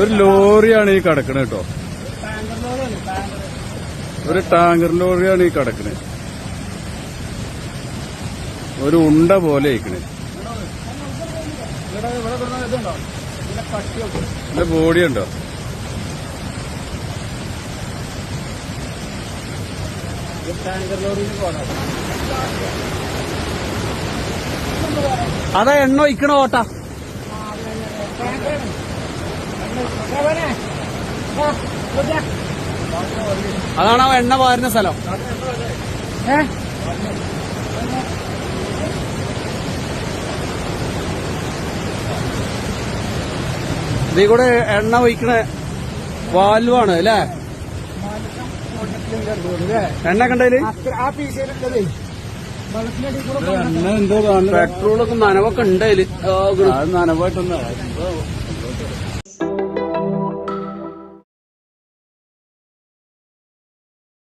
ഒരു ലോറിയാണ് ഈ കിടക്കണത് കേട്ടോ. ഒരു ടാങ്കർ ലോറിയാണ് ഈ കിടക്കണത് ഒരു ഉണ്ട പോലെ ഇരിക്കണേ. എന്റെ ബോഡി ഉണ്ടോ അതാ എണ്ണ ഒഴിക്കണ ഓട്ട. അതാണ് ആ എണ്ണ പാരുന്ന സ്ഥലം. ഇതിൽ കൂടെ എണ്ണ ഒഴിക്കണ വാൽവാണ് അല്ലേ? എണ്ണ കണ്ടതിൽ പെട്രോളൊക്കെ നനവൊക്കെ ഉണ്ട് അതിൽ ആ, നനവായിട്ടൊന്നും